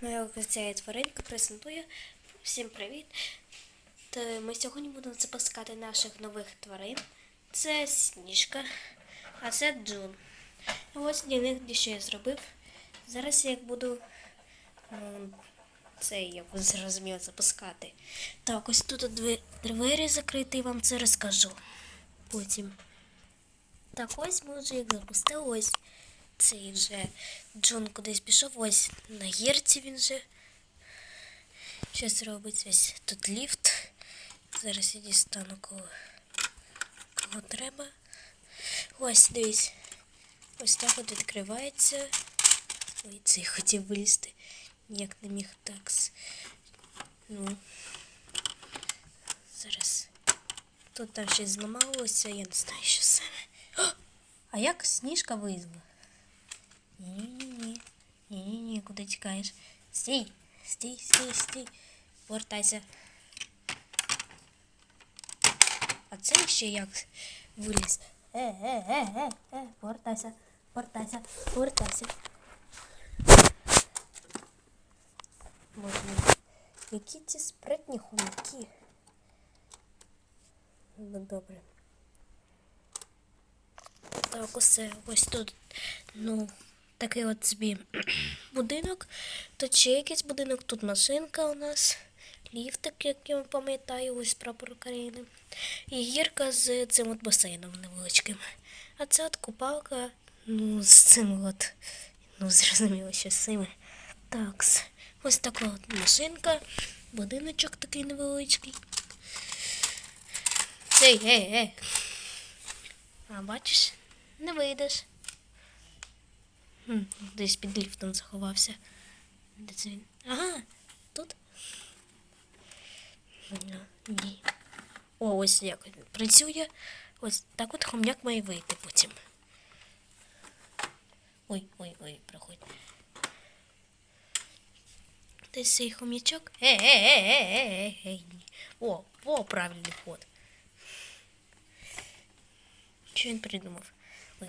Моя ця тваринка презентує. Всім привіт! Ми сьогодні будемо запускати наших нових тварин. Це Сніжка, а це Джун. Ось для них дещо я зробив. Зараз я їх буду ну, це я буду зрозуміло запускати. Так, ось тут двері закриті, вам це розкажу. Потім. Так, ось ми вже їх запустили. Ось цей вже Джон кудись пішов. Ось на гірці він вже. Щось робить ось тут ліфт. Зараз я дістану кого, кого треба. Ось дивись. Ось так от відкривається. Ой, цей хотів вилізти. Ніяк не міг так. Ну. Зараз. Тут там щось зламалося, я не знаю, що саме. А як сніжка визвала? Ні-ні-ні. Ні-ні-ні, куди тікаєш? Стій, стій, стій, стій. Повертайся. А це ще як виліз. Е, е, е, е, е, повертайся, повертайся, повертайся. Боже мій, які ці спритні хомяки. Ну, добре. Так, усе ось тут, ну, такий от собі будинок. Тут ще якийсь будинок, тут машинка у нас, ліфтик, як я пам'ятаю, ось прапор України. І гірка з цим от басейном невеличким. А це от купалка, ну, з цим от, ну, зрозуміло, що з цими. Так, ось така от машинка, будиночок такий невеличкий. Ей, ей, ей. А бачиш, не вийдеш. Десь під ліфтом заховався. Де це він? Ага, тут. Ні. О, ось як він працює. Ось так от хом'як має вийти потім. Ой, ой, ой, проходь. Десь цей хом'ячок. Е, е, е, е, е, е, е. О, о, правильний ход. Що він придумав? Ой.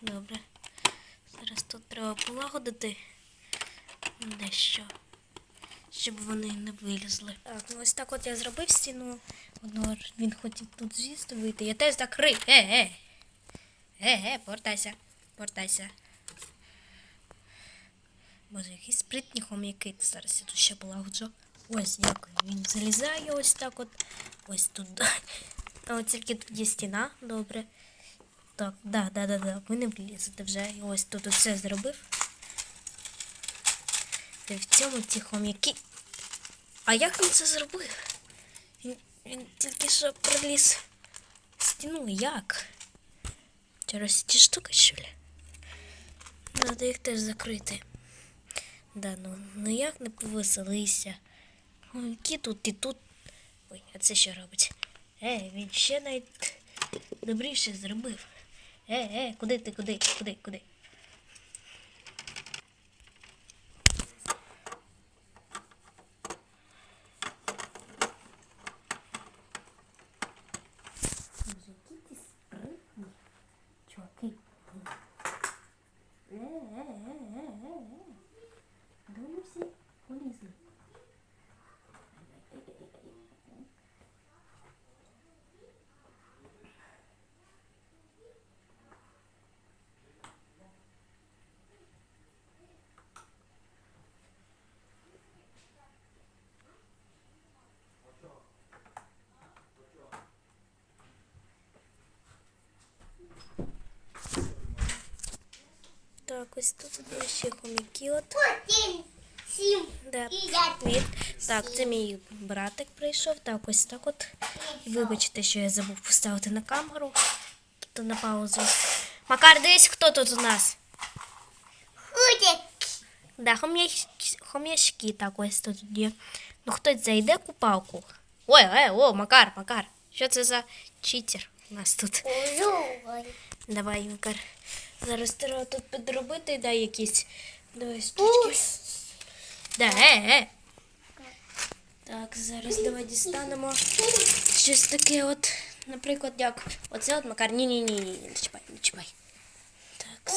Добре. Зараз тут треба полагодити дещо, щоб вони не вилізли. Так, ну ось так от я зробив стіну. Одного він хотів тут з'їсти вийти. Я теж закрив. Е, е. Е, е, повертайся. Повертайся. Боже, які спритні хом'яки. Зараз я тут ще полагоджу. Ось як він залізає ось так от. Ось тут. От тільки тут є стіна, добре. Так, да, да, да, да. Ви не влізете вже. І ось тут все зробив. Та в цьому ті хом'яки. А як він це зробив? Він, він тільки що проліз стіну. Як? Через ті штуки, що ли? Надо їх теж закрити. Да, ну, ну як не повеселися. Хом'яки тут і тут. Ой, а це що робить? Е, він ще навіть добріше зробив. Е, е, куди ти, куди, куди, куди? Які Так, ось тут ще хомяки. От. Да, привіт. Так, це мій братик прийшов. Так, ось так от. Вибачте, що я забув поставити на камеру. Тобто на паузу. Макар, десь хто тут у нас? ходять. Да, хом'яч- хом'ячки так ось тут є. Ну хтось зайде купалку. Ой, ой, о, Макар, Макар. Що це за читер у нас тут? Давай, Макар. Зараз треба тут підробити, да, якісь. Давай штучки. Да, е, е. Так, зараз давай дістанемо щось таке от. Наприклад, як. Оце от Макар. Ні, ні, ні, ні, не чіпай, не чіпай. Так.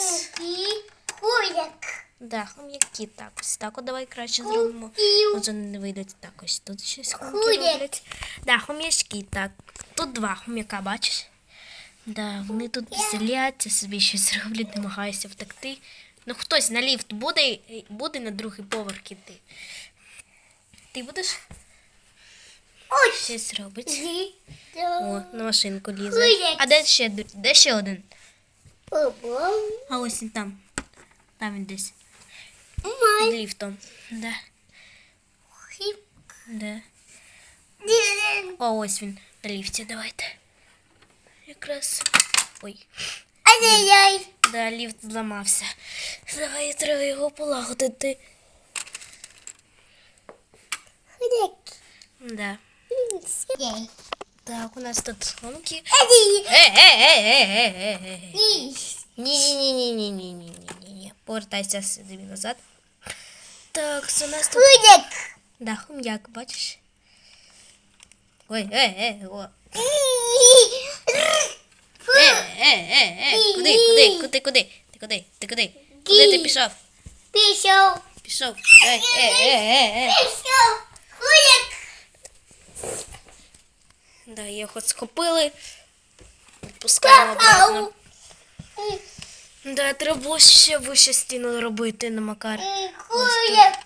Да, хом'яки так ось. Так от давай краще зробимо. Може не вийдуть так ось. Тут щось хом'яки роблять. Да, хом'ячки, так. Тут два хом'яка, бачиш? Да, вони тут веселяться, собі щось роблять, намагаються втекти. Ну хтось на ліфт буде, буде на другий поверх іти. Ти будеш Ой. щось робити? Зі. О, на машинку лізе. А де ще, де ще один? А ось він там. Там він десь. Під ліфтом. Да, да. О, ось він на ліфті, давайте якраз. Ой. Ай-яй-яй! Да, ліфт зламався. Давай треба його полагодити. Ходик. Да. Так, у нас тут сумки. Ні-ні-ні-ні-ні-ні-ні-ні. Повертайся собі назад. Так, у нас тут. Хум'як. Да, хум'як, бачиш? Ой, е, е, о. Е, е, е. Куди, куди, куди, куди? Ти куди? Ти куди? Куди ти пішов? Пішов. Пішов. Е, е, е, е, е. Пішов. Худяк. Да, його схопили. Відпускаємо обратно. Да, треба було ще вище стіну робити на Макар. Худяк.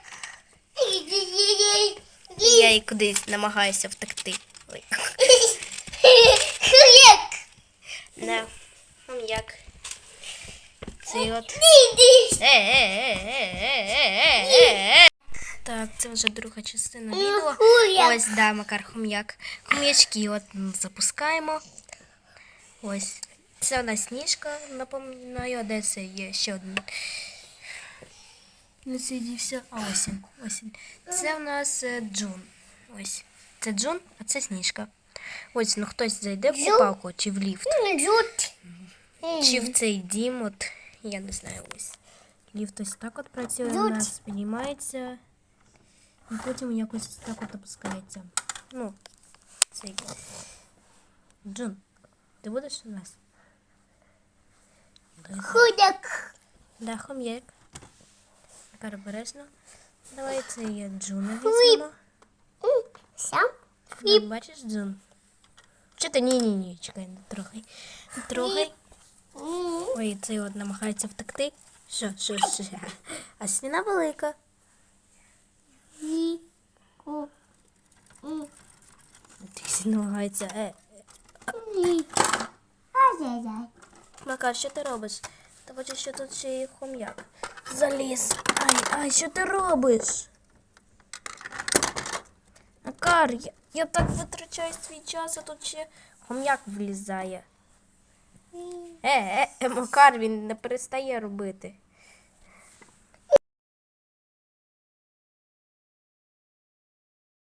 Я і кудись намагаюся втекти. Ой. Худяк. Да. Хом'як. Цей от. Е, е, е. Так, це вже друга частина відео. Ось, да, Макар хом'як. Хом'ячки от запускаємо. Ось. Це у нас сніжка, напоминаю, де це є ще один. Не сидівся. А. Ось він. Це у нас Джун. Ось. Це Джун, а це сніжка. Ось, ну хтось зайде в купалку чи в ліфт. Чи в цей дім, от я не знаю ось. Ліфт ось так от працює, у нас піднімається і потім якось так от опускається. Ну, цей. Джун, ти будеш у нас? Худяк. Да, хом'як. Тепер обережно. Давай це я Джуна візьмемо. Сам. Ну, бачиш Джун? Чи ти ні, ні, ні, чекай, не трогай. Не трогай. Ой, цей от намагається втекти. Що, що, що? А стіна велика. Ти намагається. Е, Макар, що ти робиш? Та бачу, що тут ще є хом'як. Заліз. Ай, ай, що ти робиш? Макар, я, я так витрачаю свій час, а тут ще хом'як влізає. Е, е, е, Макар, він не перестає робити.